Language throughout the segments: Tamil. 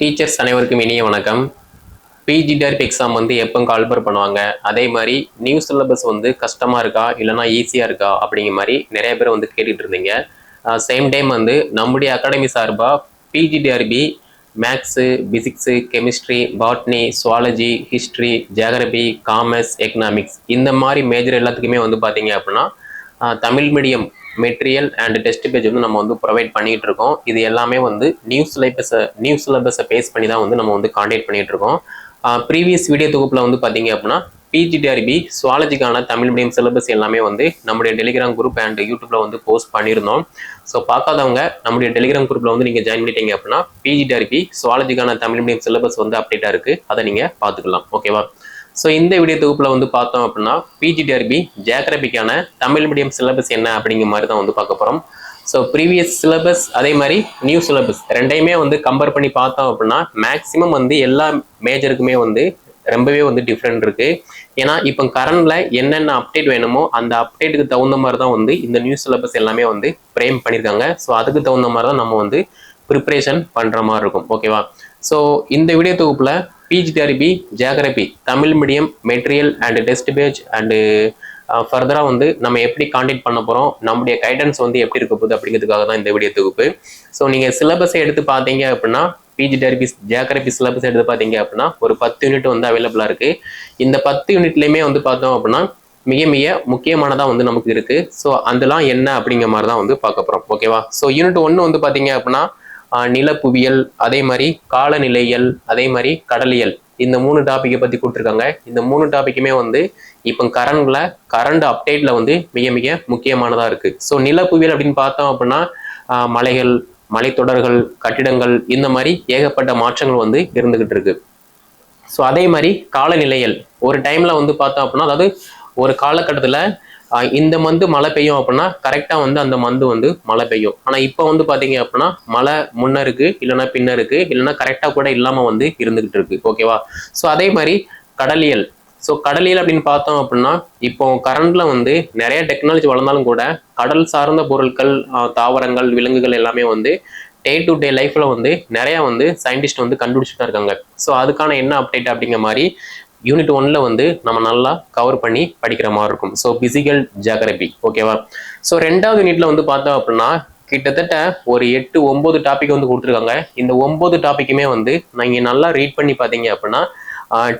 டீச்சர்ஸ் அனைவருக்கும் இனிய வணக்கம். பிஜிடிஆர்பி எக்ஸாம் வந்து எப்போ கால்பர் பண்ணுவாங்க? அதே மாதிரி நியூ சிலபஸ் வந்து கஷ்டமாக இருக்கா? இல்லைனா ஈஸியாக இருக்கா? அப்படிங்கிற மாதிரி நிறைய பேர் வந்து கேட்டுட்டு இருந்தீங்க. சேம் டைம் வந்து நம்முடைய அகாடமி சார்பாக PGTRB maths physics chemistry botany zoology history geography commerce economics இந்த மாதிரி மேஜர் எல்லாத்துக்குமே வந்து பார்த்தீங்க அப்படின்னா Tamil medium material and test page வந்து நம்ம வந்து ப்ரொவைட் பண்ணிகிட்டு இருக்கோம் இது எல்லாமே வந்து நியூ சிலபஸை நியூ சிலபஸை பேஸ் பண்ணி தான் வந்து நம்ம வந்து காண்டாக்ட் பண்ணிகிட்டு இருக்கோம் ப்ரீவியஸ் வீடியோ தொகுப்பில் வந்து பார்த்தீங்க அப்படின்னா பிஜிடிஆர்பி சுவாலஜிக்கான தமிழ் மீடியம் சிலபஸ் எல்லாமே வந்து நம்முடைய டெலிகிராம் குரூப் அண்ட் யூடியூப்பில் வந்து போஸ்ட் பண்ணியிருந்தோம். ஸோ பார்க்காதவங்க நம்முடைய டெலிகிராம் குரூப்பில் வந்து நீங்கள் ஜாயின் பண்ணிட்டீங்க அப்படின்னா பிஜிடிஆர்பி சுவாலஜிக்கான தமிழ் மீடியம் சிலபஸ் வந்து அப்டேட்டாக இருக்குது அதை நீங்கள் பார்த்துக்கலாம். ஓகேவா ஸோ இந்த வீடியோ தொகுப்பில் வந்து பார்த்தோம் அப்படின்னா பிஜிடிஆர்பி ஜியாகிரபிக்கான தமிழ் மீடியம் சிலபஸ் என்ன அப்படிங்கிற மாதிரி தான் வந்து பார்க்க போகிறோம் ஸோ ப்ரீவியஸ் சிலபஸ் அதே மாதிரி நியூ சிலபஸ் ரெண்டையுமே வந்து கம்பேர் பண்ணி பார்த்தோம் அப்படின்னா மேக்ஸிமம் வந்து எல்லா மேஜருக்குமே வந்து ரொம்பவே வந்து டிஃப்ரெண்ட் இருக்குது ஏன்னா இப்போ கரண்டில் என்னென்ன அப்டேட் வேணுமோ அந்த அப்டேட்டுக்கு தகுந்த மாதிரி தான் வந்து இந்த நியூ சிலபஸ் எல்லாமே வந்து ஃப்ரேம் பண்ணியிருக்காங்க. ஸோ அதுக்கு தகுந்த மாதிரி தான் நம்ம வந்து ப்ரிப்ரேஷன் பண்ணுற மாதிரி இருக்கும். ஓகேவா ஸோ இந்த வீடியோ தொகுப்பில் PGTRB geography Tamil medium material and test page and ஃபர்தராக வந்து நம்ம எப்படி காண்டக்ட் பண்ண போகிறோம் நம்முடைய கைடன்ஸ் வந்து எப்படி இருக்க போகுது அப்படிங்கிறதுக்காக தான் இந்த வீடியோ தொகுப்பு. ஸோ நீங்கள் சிலபஸை எடுத்து பார்த்தீங்க அப்படின்னா பிஜிடிஆர்பி ஜியாகிரபி சிலபஸ் எடுத்து பார்த்தீங்க அப்படின்னா ஒரு பத்து யூனிட் வந்து அவைலபிளாக இருக்குது இந்த பத்து யூனிட்லேயுமே வந்து பார்த்தோம் அப்படின்னா மிக மிக முக்கியமானதாக வந்து நமக்கு இருக்குது ஸோ அதெல்லாம் என்ன அப்படிங்கிற மாதிரி தான் வந்து பார்க்க போகிறோம் ஓகேவா ஸோ யூனிட் ஒன்று வந்து பார்த்தீங்க அப்படின்னா நிலப்புவியல் அதே மாதிரி காலநிலையல் அதே மாதிரி கடலியல். இந்த மூணு டாப்பிக்கை பற்றி கொடுத்துருக்காங்க. இந்த மூணு டாப்பிக்குமே வந்து இப்போ கரண்டில் கரண்ட் அப்டேட்டில் வந்து மிக மிக முக்கியமானதாக இருக்குது ஸோ நிலப்புவியல் அப்படின்னு பார்த்தோம் அப்படின்னா மலைகள் மலைத்தொடர்கள் கட்டிடங்கள் இந்த மாதிரி ஏகப்பட்ட மாற்றங்கள் வந்து இருந்துக்கிட்டு இருக்கு. ஸோ அதே மாதிரி காலநிலையல் ஒரு டைமில் வந்து பார்த்தோம் அப்படின்னா அதாவது ஒரு காலகட்டத்தில் இந்த மந்து மழை பெய்யும் அப்படின்னா கரெக்டாக வந்து அந்த மந்து வந்து மழை பெய்யும். ஆனால் இப்போ வந்து பார்த்தீங்க அப்படின்னா மழை முன்ன இருக்கு இல்லைன்னா பின்ன இருக்கு இல்லைன்னா கரெக்டாக கூட இல்லாமல் வந்து இருந்துகிட்டு இருக்கு. ஓகேவா ஸோ அதே மாதிரி கடலியல். ஸோ கடலியல் அப்படின்னு பார்த்தோம் அப்படின்னா இப்போ கரண்ட்ல வந்து நிறைய டெக்னாலஜி வளர்ந்தாலும் கூட கடல் சார்ந்த பொருட்கள் தாவரங்கள் விலங்குகள் எல்லாமே வந்து டே டு டே லைஃப்ல வந்து நிறைய வந்து சயின்டிஸ்ட் வந்து கண்டுபிடிச்சிட்டு இருக்காங்க. ஸோ அதுக்கான என்ன அப்டேட் அப்படிங்கிற மாதிரி யூனிட் ஒன்ல வந்து நம்ம நல்லா கவர் பண்ணி படிக்கிற மாதிரி இருக்கும். ஸோ பிசிக்கல் ஜியாகிரபி ஓகேவா ஸோ ரெண்டாவது யூனிட்ல வந்து பார்த்தோம் அப்படின்னா கிட்டத்தட்ட ஒரு எட்டு ஒன்பது டாபிக் வந்து கொடுத்துருக்காங்க. இந்த ஒன்பது டாபிக்குமே வந்து நீங்கள் நல்லா ரீட் பண்ணி பார்த்தீங்க அப்படின்னா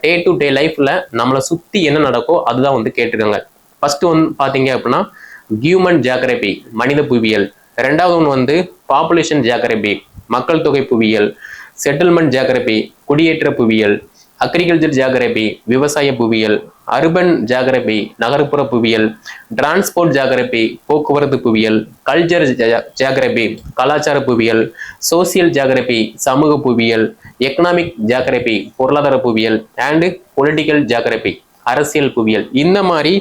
டே டு டே லைஃப்ல நம்மளை சுற்றி என்ன நடக்கோ அதுதான் வந்து கேட்டிருக்காங்க. ஃபர்ஸ்ட் ஒன் பார்த்தீங்க அப்படின்னா ஹியூமன் ஜியாகிரபி மனித புவியியல். ரெண்டாவது ஒன்று வந்து பாப்புலேஷன் ஜியாகிரபி மக்கள் தொகை புவியியல். செட்டில்மெண்ட் ஜியாகிரபி குடியேற்ற புவியியல். அக்ரிகல்ச்சர் ஜாகிரபி விவசாய புவியியல் அர்பன் ஜாகிரபி நகர்ப்புற புவியியல் டிரான்ஸ்போர்ட் ஜாகிரபி போக்குவரத்து புவியியல் கல்ச்சர் ஜாகிரபி கலாச்சார புவியியல் சோசியல் ஜாகிரபி சமூக புவியியல் எக்கனாமிக் ஜாகிரபி பொருளாதார புவியியல் அண்டு பொலிட்டிக்கல் ஜாகிரபி அரசியல் புவியியல். இந்த மாதிரி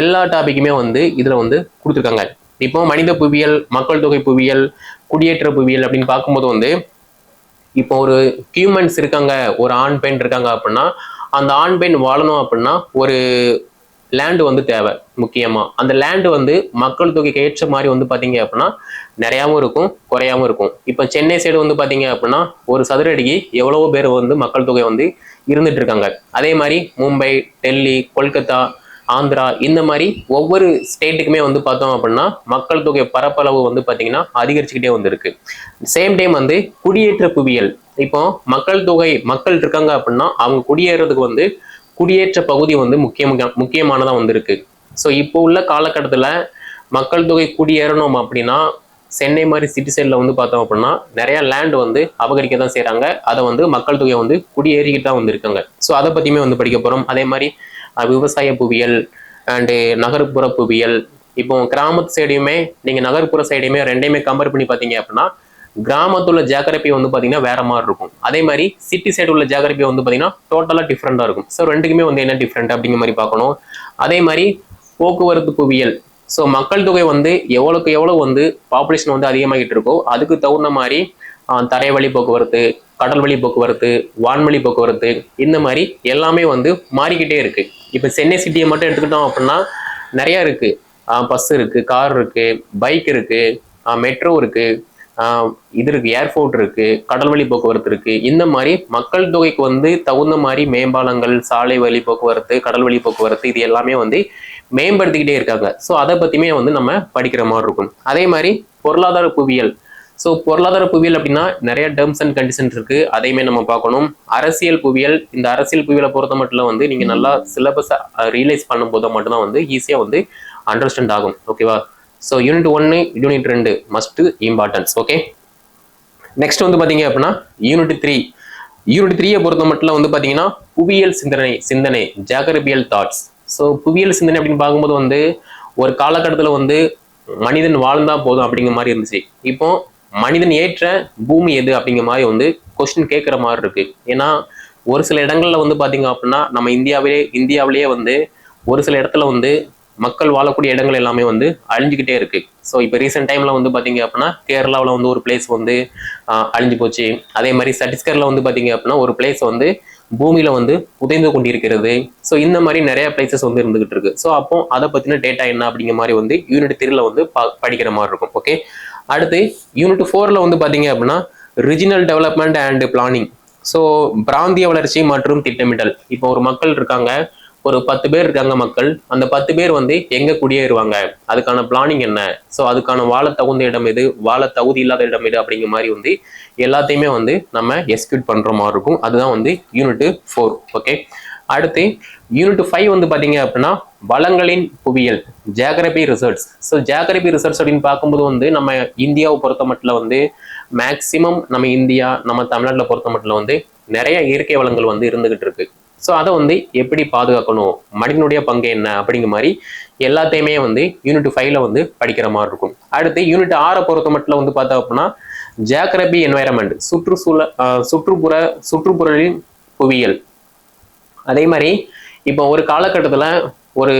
எல்லா டாபிக்குமே வந்து இதில் வந்து கொடுத்துருக்காங்க. இப்போ மனித புவியியல் மக்கள் தொகை புவியியல் குடியேற்ற புவியியல் அப்படின்னு பார்க்கும்போது வந்து இப்போ ஒரு ஹியூமன்ஸ் இருக்காங்க ஒரு ஆண் பெண் இருக்காங்க அப்படின்னா அந்த ஆண் பெண் வாழணும் அப்படின்னா ஒரு லேண்டு வந்து தேவை முக்கியமா. அந்த லேண்டு வந்து மக்கள் தொகைக்கு ஏற்ற மாதிரி வந்து பாத்தீங்க அப்படின்னா நிறையாவும் இருக்கும் குறையாவும் இருக்கும். இப்போ சென்னை சைடு வந்து பாத்தீங்க அப்படின்னா ஒரு சதுர அடிக்கு எவ்வளவோ பேர் வந்து மக்கள் தொகை வந்து இருந்துட்டு இருக்காங்க. அதே மாதிரி மும்பை டெல்லி கொல்கத்தா ஆந்திரா இந்த மாதிரி ஒவ்வொரு ஸ்டேட்டுக்குமே வந்து பார்த்தோம் அப்படின்னா மக்கள் தொகை பரப்பளவு வந்து பார்த்தீங்கன்னா அதிகரிச்சுக்கிட்டே வந்திருக்கு. சேம் டைம் வந்து குடியேற்ற புவியியல். இப்போ மக்கள் தொகை மக்கள் இருக்காங்க அப்படின்னா அவங்க குடியேறதுக்கு வந்து குடியேற்ற பகுதி வந்து முக்கியம் முக்கியமானதாக வந்திருக்கு. ஸோ இப்போ உள்ள காலகட்டத்தில் மக்கள் தொகை குடியேறணும் அப்படின்னா சென்னை மாதிரி சிட்டி சைடில் வந்து பார்த்தோம் அப்படின்னா நிறையா லேண்ட் வந்து அபகரிக்க தான் செய்கிறாங்க அதை வந்து மக்கள் தொகையை வந்து குடியேறிக்கிட்டு தான் வந்திருக்காங்க. ஸோ அதை பற்றியுமே வந்து படிக்க போகிறோம் அதே மாதிரி விவசாய புவியியல் அண்டு நகர்ப்புற புவியியல். இப்போ கிராமத்து சைடையுமே நீங்கள் நகர்ப்புற சைடையுமே ரெண்டையுமே கம்பேர் பண்ணி பார்த்தீங்க அப்படின்னா கிராமத்துல உள்ள ஜியாகிரபி வந்து பார்த்தீங்கன்னா வேற மாதிரி இருக்கும். அதே மாதிரி சிட்டி சைடு உள்ள ஜாகிரபி வந்து பார்த்தீங்கன்னா டோட்டலாக டிஃப்ரெண்ட்டாக இருக்கும். ஸோ ரெண்டுக்குமே வந்து என்ன டிஃப்ரெண்ட் அப்படிங்கிற மாதிரி பார்க்கணும். அதே மாதிரி போக்குவரத்து புவியியல். ஸோ மக்கள் தொகை வந்து எவ்வளோக்கு எவ்வளோ வந்து பாப்புலேஷன் வந்து அதிகமாகிட்டு இருக்கோ அதுக்கு தகுந்த மாதிரி தரைவழி போக்குவரத்து கடல் வழி போக்குவரத்து வான்வழி போக்குவரத்து இந்த மாதிரி எல்லாமே வந்து மாறிக்கிட்டே இருக்கு. இப்போ சென்னை சிட்டியை மட்டும் எடுத்துக்கிட்டோம் அப்படின்னா நிறையா இருக்கு. பஸ் இருக்கு கார் இருக்கு பைக் இருக்கு மெட்ரோ இருக்கு இது இருக்கு ஏர்போர்ட் இருக்கு கடல் வழி போக்குவரத்து இருக்கு. இந்த மாதிரி மக்கள் தொகைக்கு வந்து தகுந்த மாதிரி மேம்பாலங்கள் சாலை வழி போக்குவரத்து கடல் வழி போக்குவரத்து இது எல்லாமே வந்து மேம்படுத்திக்கிட்டே இருக்காங்க. ஸோ அதை பத்தியுமே வந்து நம்ம படிக்கிற மாதிரி இருக்கும். அதே மாதிரி பொருளாதார புவியியல். ஸோ பொருளாதார புவியியல் அப்படின்னா நிறைய டேர்ம்ஸ் அண்ட் கண்டிஷன்ஸ் இருக்குது அதையுமே நம்ம பார்க்கணும். அரசியல் புவியியல் இந்த அரசியல் புவியியலை பொறுத்த மட்டும் வந்து நீங்கள் நல்லா சிலபஸை ரியலைஸ் பண்ணும்போது மட்டும்தான் வந்து ஈஸியாக வந்து அண்டர்ஸ்டாண்ட் ஆகும். ஓகேவா ஸோ யூனிட் ஒன்று யூனிட் ரெண்டு மஸ்ட் இம்பார்ட்டன்ஸ் ஓகே நெக்ஸ்ட் வந்து பார்த்தீங்க அப்படின்னா யூனிட் த்ரீ யூனிட் த்ரீயை பொறுத்த மட்டும் வந்து பார்த்தீங்கன்னா புவியியல் சிந்தனை சிந்தனை ஜாகரபியல் தாட்ஸ் ஸோ புவியியல் சிந்தனை அப்படின்னு பார்க்கும்போது வந்து ஒரு காலகட்டத்தில் வந்து மனிதன் வாழ்ந்தா போதும் அப்படிங்கிற மாதிரி இருந்துச்சு. இப்போ மனிதன் ஏற்ற பூமி எது அப்படிங்கிற மாதிரி வந்து கொஸ்டின் கேட்குற மாதிரி இருக்கு. ஏன்னா ஒரு சில இடங்கள்ல வந்து பார்த்தீங்க அப்படின்னா நம்ம இந்தியாவிலே இந்தியாவிலேயே வந்து ஒரு சில இடத்துல வந்து மக்கள் வாழக்கூடிய இடங்கள் எல்லாமே வந்து அழிஞ்சுக்கிட்டே இருக்கு. ஸோ இப்போ ரீசெண்ட் டைம்ல வந்து பார்த்தீங்க அப்படின்னா கேரளாவில் வந்து ஒரு பிளேஸ் வந்து அழிஞ்சு போச்சு. அதே மாதிரி சட்டீஸ்கரில் வந்து பார்த்தீங்க அப்படின்னா ஒரு பிளேஸ் வந்து பூமியில வந்து புதைந்து கொண்டிருக்கிறது. ஸோ இந்த மாதிரி நிறைய பிளேசஸ் வந்து இருந்துகிட்டு இருக்கு. ஸோ அப்போ அதை பத்தின டேட்டா என்ன அப்படிங்கிற மாதிரி வந்து யூனிட் த்ரீல வந்து பா- படிக்கிற மாதிரி இருக்கும். ஓகே அடுத்து யூனிட் ஃபோரில் வந்து பார்த்தீங்க அப்படின்னா regional development and planning so பிராந்திய வளர்ச்சி மற்றும் திட்டமிடல். இப்போ ஒரு மக்கள் இருக்காங்க ஒரு பத்து பேர் இருக்காங்க மக்கள். அந்த பத்து பேர் வந்து எங்கே குடியேறுவாங்க? அதுக்கான பிளானிங் என்ன? ஸோ அதுக்கான வாழ தகுந்த இடம் எது? வாழ தகுதி இல்லாத இடம் எது? அப்படிங்கிற மாதிரி வந்து எல்லாத்தையுமே வந்து நம்ம எக்ஸிக்யூட் பண்ணுற மாதிரி இருக்கும். அதுதான் வந்து யூனிட் ஃபோர் ஓகே அடுத்து யூனிட் ஃபைவ் வந்து பார்த்தீங்க அப்படின்னா வளங்களின் புவியியல் geography resources so geography research அப்படின்னு பார்க்கும்போது வந்து நம்ம இந்தியாவை பொறுத்த மட்டும் வந்து மேக்சிமம் நம்ம இந்தியா நம்ம தமிழ்நாட்டில் பொறுத்த மட்டும் வந்து நிறைய இயற்கை வளங்கள் வந்து இருந்துகிட்டு இருக்கு. ஸோ அதை வந்து எப்படி பாதுகாக்கணும்? மனிதனுடைய பங்கு என்ன? அப்படிங்கிற மாதிரி எல்லாத்தையுமே வந்து யூனிட் ஃபைவ்ல வந்து படிக்கிற மாதிரி இருக்கும். அடுத்து யூனிட் ஆறை பொறுத்த மட்டும் வந்து பார்த்தோம் அப்படின்னா ஜியாகிரபி என்வைரன்மெண்ட் சுற்றுச்சூழல் சுற்றுப்புற சுற்றுப்புறலின் புவியியல். அதே மாதிரி இப்போ ஒரு காலகட்டத்தில் ஒரு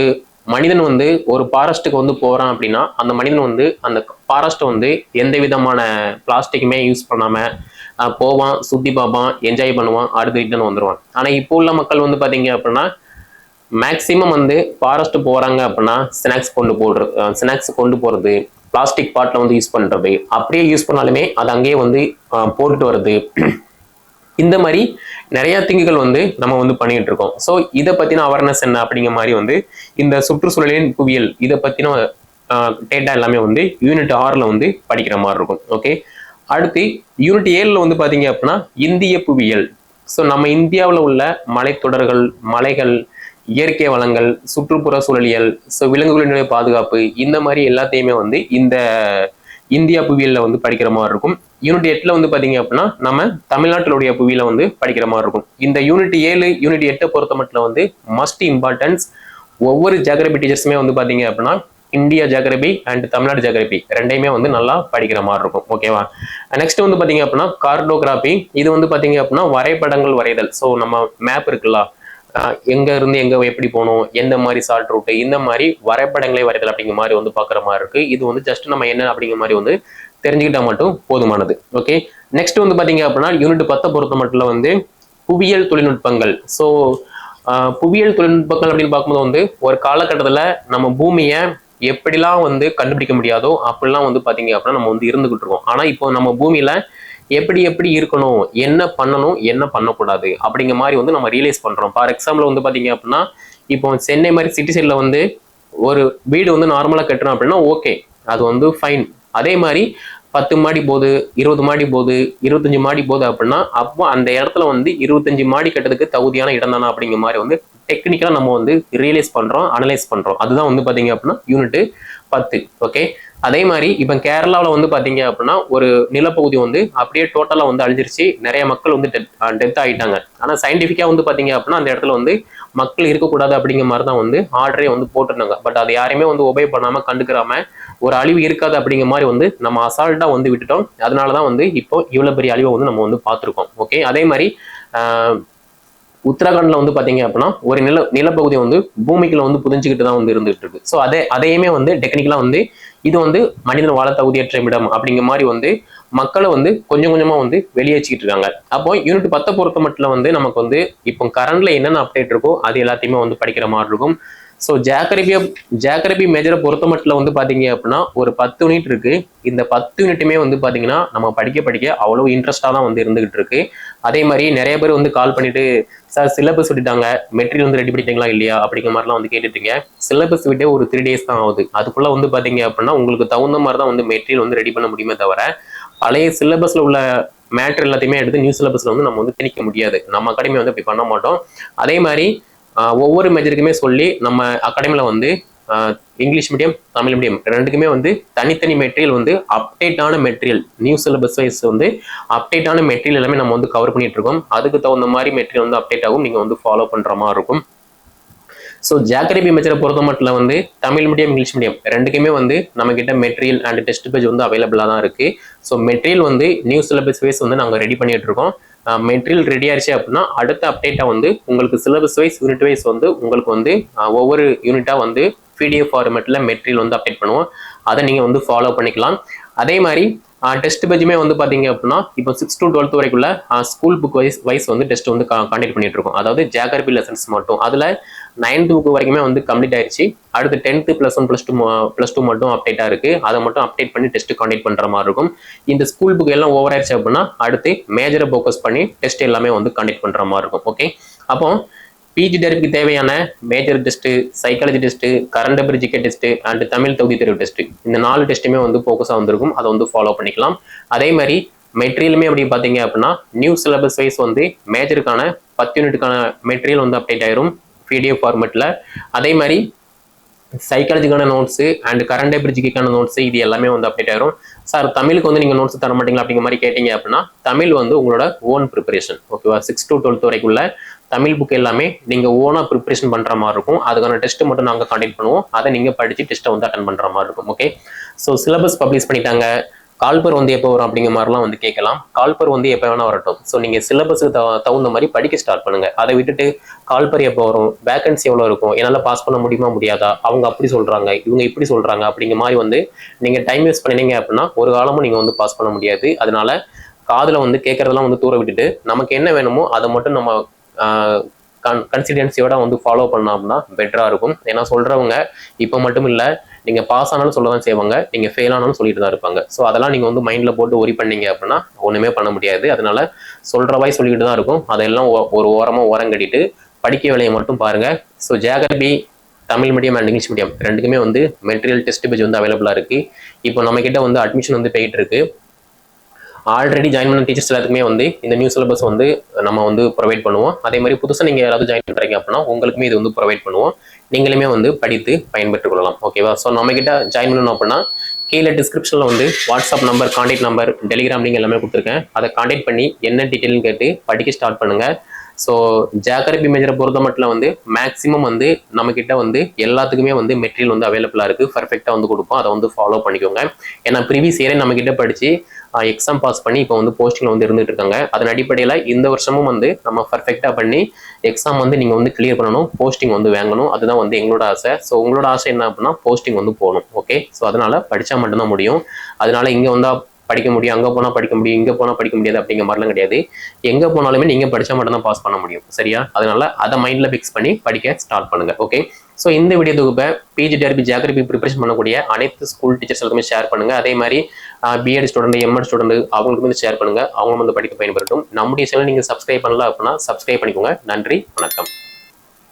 மனிதன் வந்து ஒரு ஃபாரஸ்ட்டுக்கு வந்து போகிறான் அப்படின்னா அந்த மனிதன் வந்து அந்த ஃபாரஸ்ட்டை வந்து எந்த விதமான பிளாஸ்டிக்குமே யூஸ் பண்ணாமல் போவான் சுற்றி பார்ப்பான் என்ஜாய் பண்ணுவான் அடுத்து ரிட்டர்ன் வந்துடுவான் ஆனால் இப்போ உள்ள மக்கள் வந்து பார்த்தீங்க அப்படின்னா மேக்ஸிமம் வந்து ஃபாரஸ்ட் போகிறாங்க அப்படின்னா ஸ்நாக்ஸ் கொண்டு போடுறது ஸ்நாக்ஸ் கொண்டு போகிறது பிளாஸ்டிக் பாட்டில் வந்து யூஸ் பண்ணுறது அப்படியே யூஸ் பண்ணாலுமே அது அங்கேயே வந்து போட்டுட்டு வருது இந்த மாதிரி நிறைய திங்குகள் வந்து நம்ம வந்து பண்ணிட்டு இருக்கோம். ஸோ இதை பத்தின அவேர்னஸ் என்ன அப்படிங்கிற மாதிரி வந்து இந்த சுற்றுச்சூழலின் புவியியல் இதை பத்தின டேட்டா எல்லாமே வந்து யூனிட் ஆறுல வந்து படிக்கிற மாதிரி இருக்கும். ஓகே அடுத்து யூனிட் ஏழுல வந்து பாத்தீங்க அப்படின்னா இந்திய புவியியல். ஸோ நம்ம இந்தியாவில் உள்ள மலைத்தொடர்கள் மலைகள் இயற்கை வளங்கள் சுற்றுப்புற சூழலியல் ஸோ விலங்குகளினுடைய பாதுகாப்பு இந்த மாதிரி எல்லாத்தையுமே வந்து இந்த இந்தியா புவியியலில் வந்து படிக்கிற மாதிரி இருக்கும். யூனிட் எட்டுல வந்து பாத்தீங்க அப்படின்னா நம்ம தமிழ்நாட்டிலுடைய புவியில வந்து படிக்கிற மாதிரி இருக்கும். இந்த யூனிட் ஏழு யூனிட் எட்டை பொறுத்த மட்டும் வந்து மஸ்ட் இம்பார்ட்டன்ஸ் ஒவ்வொரு ஜாகிரபி டீச்சர்ஸுமே வந்து பாத்தீங்க அப்படின்னா India geography and Tamil Nadu geography ரெண்டையுமே வந்து நல்லா படிக்கிற மாதிரி இருக்கும். ஓகேவா நெக்ஸ்ட் வந்து பாத்தீங்க அப்படின்னா கார்டோகிராபி இது வந்து பாத்தீங்க அப்படின்னா வரைபடங்கள் வரைதல். ஸோ நம்ம மேப் இருக்குல்ல எங்க இருந்து எங்க எப்படி போகணும் எந்த மாதிரி சால்ட் ரூட் இந்த மாதிரி வரைபடங்களை வரைதல் அப்படிங்கிற மாதிரி வந்து பாக்குற மாதிரி இருக்கு. இது வந்து ஜஸ்ட் நம்ம என்ன அப்படிங்கிற மாதிரி வந்து தெரிஞ்சுக்கிட்டா மட்டும் போதுமானது. ஓகே நெக்ஸ்ட் வந்து பாத்தீங்க அப்படின்னா யூனிட் பத்தை பொறுத்த மட்டும் வந்து புவியியல் தொழில்நுட்பங்கள். ஸோ புவியியல் தொழில்நுட்பங்கள் அப்படின்னு பார்க்கும்போது வந்து ஒரு காலகட்டத்தில் நம்ம பூமியை எப்படிலாம் வந்து கண்டுபிடிக்க முடியாதோ அப்படிலாம் வந்து பாத்தீங்க அப்படின்னா நம்ம வந்து இருந்துகிட்டு இருக்கோம். ஆனா இப்போ நம்ம பூமியில எப்படி எப்படி இருக்கணும் என்ன பண்ணணும் என்ன பண்ணக்கூடாது அப்படிங்கிற மாதிரி வந்து நம்ம ரியலைஸ் பண்ணுறோம் ஃபார் எக்ஸாம்பிள் வந்து பார்த்தீங்க அப்படின்னா இப்போ சென்னை மாதிரி சிட்டி சைடில் வந்து ஒரு வீடு வந்து நார்மலாக கட்டுறோம் அப்படின்னா ஓகே அது வந்து ஃபைன் அதே மாதிரி பத்து மாடி போகுது இருபது மாடி போகுது இருபத்தஞ்சு மாடி போகுது அப்படின்னா அப்போ அந்த இடத்துல வந்து இருபத்தஞ்சு மாடி கட்டுறதுக்கு தகுதியான இடம் தானே அப்படிங்கிற மாதிரி வந்து டெக்னிக்கலாக நம்ம வந்து ரியலைஸ் பண்ணுறோம் அனலைஸ் பண்ணுறோம் அதுதான் வந்து பார்த்தீங்க அப்படின்னா யூனிட்டு பத்து ஓகே அதே மாதிரி இப்போ கேரளாவில் வந்து பார்த்தீங்க அப்படின்னா ஒரு நிலப்பகுதி வந்து அப்படியே டோட்டலாக வந்து அழிஞ்சிருச்சு. நிறைய மக்கள் வந்து டெத் ஆயிட்டாங்க ஆனால் சயின்டிஃபிக்காக வந்து பார்த்தீங்க அப்படின்னா அந்த இடத்துல வந்து மக்கள் இருக்கக்கூடாது அப்படிங்கிற மாதிரி தான் வந்து ஆர்டரே வந்து போட்டிருந்தாங்க. பட் அது யாரையுமே வந்து ஒபே பண்ணாம கண்டுக்கிறாம ஒரு அழிவு இருக்காது அப்படிங்கிற மாதிரி வந்து நம்ம அசால்ட்டா வந்து விட்டுட்டோம். அதனால தான் வந்து இப்போ இவ்வளோ பெரிய அழிவை வந்து நம்ம வந்து பார்த்துருக்கோம். ஓகே அதே மாதிரி ஆஹ், உத்தரகாண்ட்ல வந்து பாத்தீங்க அப்படின்னா ஒரு நில நிலப்பகுதி வந்து பூமிக்குள்ள வந்து புதிஞ்சுக்கிட்டு தான் வந்து இருந்துட்டு இருக்கு. ஸோ அதே அதையுமே வந்து டெக்னிக்கலா வந்து இது வந்து மனிதன் வாழ தகுதியற்ற இடம் அப்படிங்கிற மாதிரி வந்து மக்களை வந்து கொஞ்சம் கொஞ்சமா வந்து வெளியேச்சிக்கிட்டு இருக்காங்க. அப்போ யூனிட் பத்தை பொறுத்த மட்டும் வந்து நமக்கு வந்து இப்போ கரண்ட்ல என்னென்ன அப்டேட் இருக்கோ அது எல்லாத்தையுமே வந்து படிக்கிற மாதிரி இருக்கும். ஸோ ஜாகிரபியை ஜாகிரபி மேஜரை பொறுத்த மட்டும் வந்து பார்த்தீங்க அப்படின்னா ஒரு பத்து யூனிட் இருக்கு. இந்த பத்து யூனிட்டுமே வந்து பார்த்தீங்கன்னா நம்ம படிக்க படிக்க அவ்வளோ இன்ட்ரெஸ்டாக தான் வந்து இருந்துகிட்டு இருக்கு. அதே மாதிரி நிறைய பேர் வந்து கால் பண்ணிட்டு சார் சிலபஸ் விட்டுட்டாங்க. மெட்டீரியல் வந்து ரெடி பண்ணிட்டீங்களா இல்லையா? அப்படிங்கிற மாதிரிலாம் வந்து கேட்டுட்டீங்க சிலபஸ் விட்டே ஒரு த்ரீ டேஸ் தான் ஆகுது. அதுக்குள்ள வந்து பார்த்தீங்க அப்படின்னா உங்களுக்கு தகுந்த மாதிரி தான் வந்து மெட்டீரியல் வந்து ரெடி பண்ண முடியுமே தவிர பழைய சிலபஸ்ல உள்ள மேட்ரு எல்லாத்தையுமே எடுத்து நியூ சிலபஸ்ல வந்து நம்ம வந்து திணிக்க முடியாது. நம்ம அகாடமி வந்து அப்படி பண்ண மாட்டோம். அதே மாதிரி ஒவ்வொரு மேஜருக்குமே சொல்லி நம்ம அகாடமியில் வந்து இங்கிலீஷ் மீடியம் தமிழ் மீடியம் ரெண்டுக்குமே வந்து தனித்தனி மெட்டீரியல் வந்து அப்டேட்டான மெட்டீரியல் நியூ சிலபஸ் வைஸ் வந்து அப்டேட்டான மெட்டீரியல் எல்லாமே நம்ம வந்து கவர் பண்ணிட்டு இருக்கோம். அதுக்கு தகுந்த மாதிரி மெட்டீரியல் வந்து அப்டேட் ஆகும். நீங்கள் வந்து ஃபாலோ பண்ணுற மாதிரி இருக்கும். ஸோ ஜாகிரபி மெச்சரை பொறுத்த மட்டும் வந்து தமிழ் மீடியம் இங்கிலீஷ் மீடியம் ரெண்டுக்குமே வந்து நம்ம கிட்ட மெட்டீரியல் அண்ட் டெஸ்ட் பேஜ் வந்து அவைலபிளாக தான் இருக்குது ஸோ மெட்டீரியல் வந்து நியூ சிலபஸ் வைஸ் வந்து நாங்கள் ரெடி பண்ணிட்டு இருக்கோம். மெட்டீரியல் ரெடி ஆயிடுச்சு அப்படின்னா அடுத்த அப்டேட்டாக வந்து உங்களுக்கு சிலபஸ் வைஸ் யூனிட் வைஸ் வந்து உங்களுக்கு வந்து ஒவ்வொரு யூனிட்டாக வந்து பிடிஎஃப் ஃபார்மேட்டில் மெட்டீரியல் வந்து அப்டேட் பண்ணுவோம். அதை நீங்கள் வந்து ஃபாலோ பண்ணிக்கலாம். அதே மாதிரி டெஸ்ட் பேஜுமே வந்து பார்த்தீங்க அப்படின்னா இப்போ சிக்ஸ் டு டுவெல்த் வரைக்குள்ள ஸ்கூல் புக் வைஸ் வைஸ் வந்து டெஸ்ட் வந்து கான்டெக்ட் பண்ணிட்டு இருக்கோம். அதாவது ஜாகிரபி லெசன்ஸ் மட்டும். அதில் நைன்த்துக்கு வரைக்குமே வந்து கம்ப்ளீட் ஆயிடுச்சு அடுத்து tenth plus one plus two plus two மட்டும் அப்டேட்டாக இருக்குது அதை மட்டும் அப்டேட் பண்ணி டெஸ்ட் கண்டக்ட் பண்ணுற மாதிரி இருக்கும். இந்த ஸ்கூல் புக் எல்லாம் ஓவர் ஆயிடுச்சு அப்படின்னா அடுத்து மேஜரை ஃபோக்கஸ் பண்ணி டெஸ்ட் எல்லாமே வந்து கண்டக்ட் பண்ணுற மாதிரி இருக்கும். ஓகே அப்போ பிஜி டெரிக்கு தேவையான major test psychology test current affair GK test and Tamil தொகுதி தேர்வு டெஸ்ட்டு இந்த நாலு டெஸ்ட்டுமே வந்து ஃபோக்கஸாக வந்திருக்கும். அதை வந்து ஃபாலோ பண்ணிக்கலாம். அதே மாதிரி மெட்டீரியலுமே அப்படி பார்த்தீங்க அப்படின்னா நியூ சிலபஸ் வைஸ் வந்து மேஜருக்கான பத்து யூனிட்டுக்கான மெட்டீரியல் வந்து அப்டேட் ஆயிரும். பிடிஎஃப் ஃபார்மெட்டில் அதே மாதிரி சைக்காலஜிக்கான notes and current affair notes இது எல்லாமே வந்து அப்டேட் ஆயிரும். சார் தமிழுக்கு வந்து நீங்கள் நோட்ஸ் தர மாட்டீங்களா அப்படிங்கிற மாதிரி கேட்டிங்க அப்படின்னா தமிழ் வந்து உங்களோட ஓன் ப்ரிப்பரேஷன் ஓகேவா சிக்ஸ் டு டுவெல்த் வரைக்குள்ள தமிழ் புக் எல்லாமே நீங்கள் ஓனாக ப்ரிப்பரேஷன் பண்ணுற மாதிரி இருக்கும். அதுக்கான டெஸ்ட் மட்டும் நாங்கள் கண்டெக்ட் பண்ணுவோம். அதை நீங்கள் படித்து டெஸ்ட்டை வந்து அட்டன் பண்ணுற மாதிரி இருக்கும். ஓகே ஸோ சிலபஸ் பப்ளிஷ் பண்ணிட்டாங்க. கால்பர் வந்து எப்போ வரும் அப்படிங்கிற மாதிரிலாம் வந்து கேட்கலாம். கால்பர் வந்து எப்போ வேணால் வரட்டும். ஸோ நீங்கள் சிலபஸுக்கு தகுந்த மாதிரி படிக்க ஸ்டார்ட் பண்ணுங்கள் அதை விட்டுட்டு கால்பர் எப்போ வரும் வேகன்சி எவ்வளோ இருக்கும் என்னால் பாஸ் பண்ண முடியுமா முடியாதா அவங்க அப்படி சொல்கிறாங்க இவங்க இப்படி சொல்கிறாங்க அப்படிங்கிற மாதிரி வந்து நீங்கள் டைம் வேஸ்ட் பண்ணினீங்க அப்படின்னா ஒரு காலமும் நீங்கள் வந்து பாஸ் பண்ண முடியாது. அதனால காதில் வந்து கேட்குறதெல்லாம் வந்து தூர விட்டுட்டு நமக்கு என்ன வேணுமோ அதை மட்டும் நம்ம கன் கன்சிடென்சியோட வந்து ஃபாலோ பண்ணோம்னா பெட்டராக இருக்கும். ஏன்னா சொல்கிறவங்க இப்போ மட்டும் இல்லை நீங்கள் பாஸ் ஆனாலும் சொல்ல தான் செய்வாங்க நீங்கள் ஃபெயில் ஆனாலும் சொல்லிட்டு தான் இருப்பாங்க. ஸோ அதெல்லாம் நீங்கள் வந்து மைண்டில் போட்டு ஒரி பண்ணீங்க அப்படின்னா ஒன்றுமே பண்ண முடியாது. அதனால சொல்கிற வாய் சொல்லிக்கிட்டு தான் இருக்கும். அதெல்லாம் ஒரு ஓரமாக ஓரம் கட்டிட்டு படிக்க வேலையை மட்டும் பாருங்க. So geography Tamil medium and English medium ரெண்டுக்குமே வந்து மெட்டீரியல் டெஸ்ட் பேஜ் வந்து அவைலபிளாக இருக்குது இப்போ நம்ம கிட்ட வந்து அட்மிஷன் வந்து போயிட்டு இருக்கு. ஆல்ரெடி ஜாயின் பண்ண டீச்சர்ஸ் எல்லாத்துக்குமே வந்து இந்த நியூ சிலபஸ் வந்து நம்ம வந்து ப்ரொவைட் பண்ணுவோம். அதே மாதிரி புதுசாக நீங்கள் யாராவது ஜாயின் பண்ணுறீங்க அப்படின்னா உங்களுக்குமே இது வந்து ப்ரொவைட் பண்ணுவோம். நீங்களுமே வந்து படித்து பயன்பெற்றுக் கொள்ளலாம். ஓகேவா ஸோ நம்ம கிட்ட ஜாயின் பண்ணணும் அப்படின்னா கீழே டிஸ்கிரிப்ஷனில் வந்து WhatsApp number contact number Telegram link எல்லாமே கொடுத்துருக்கேன். அதை காண்டாக்ட் பண்ணி என்ன டீட்டெயில்னு கேட்டு படிக்க ஸ்டார்ட் பண்ணுங்கள் ஸோ ஜாகிரபி மெஜரை பொறுத்த மட்டும் வந்து மேக்ஸிமம் வந்து நம்மக்கிட்ட வந்து எல்லாத்துக்குமே வந்து மெட்டீரியல் வந்து அவைலபிளாக இருக்குது பர்ஃபெக்டாக வந்து கொடுப்போம். அதை வந்து ஃபாலோ பண்ணிக்கோங்க. ஏன்னா ப்ரீவியஸ் இயரே நம்மக்கிட்ட படித்து எக்ஸாம் பாஸ் பண்ணி இப்போ வந்து போஸ்டிங்கில் வந்து இருந்துட்டு இருக்காங்க. அதன் அடிப்படையில் இந்த வருஷமும் வந்து நம்ம பர்ஃபெக்டாக பண்ணி எக்ஸாம் வந்து நீங்கள் வந்து கிளியர் பண்ணணும். போஸ்டிங் வந்து வாங்கணும். அதுதான் வந்து எங்களோட ஆசை. ஸோ உங்களோட ஆசை என்ன அப்படின்னா போஸ்டிங் வந்து போகணும். ஓகே ஸோ அதனால் படித்தா மட்டும்தான் முடியும். அதனால் இங்கே வந்தால் படிக்க முடியும் அங்கே போனால் படிக்க முடியும் இங்கே போனால் படிக்க முடியாது அப்படிங்கிற மாதிரிலாம் கிடையாது. எங்கே போனாலுமே நீங்கள் படித்தா மட்டும்தான் பாஸ் பண்ண முடியும் சரியா? அதனால அதை மைண்டில் ஃபிக்ஸ் பண்ணி படிக்க ஸ்டார்ட் பண்ணுங்க ஓகே ஸோ இந்த வீடியோ தொகுப்பை பிஜிடிஆர்பி ஜியாகிரபி ப்ரிப்பரேஷன் பண்ணக்கூடிய அனைத்து ஸ்கூல் டீச்சர்ஸ் எல்லாமே ஷேர் பண்ணுங்கள் அதே மாதிரி பிஎட் ஸ்டூடெண்ட் எம்எட் ஸ்டூடெண்ட் அவங்களுக்கு வந்து ஷேர் பண்ணுங்க. அவங்களும் வந்து படிக்க பயன்படுத்தும் நம்முடைய சேனல் நீங்கள் சப்ஸ்கிரைப் பண்ணல அப்படின்னா சப்ஸ்கிரைப் பண்ணிக்கோங்க. நன்றி வணக்கம்.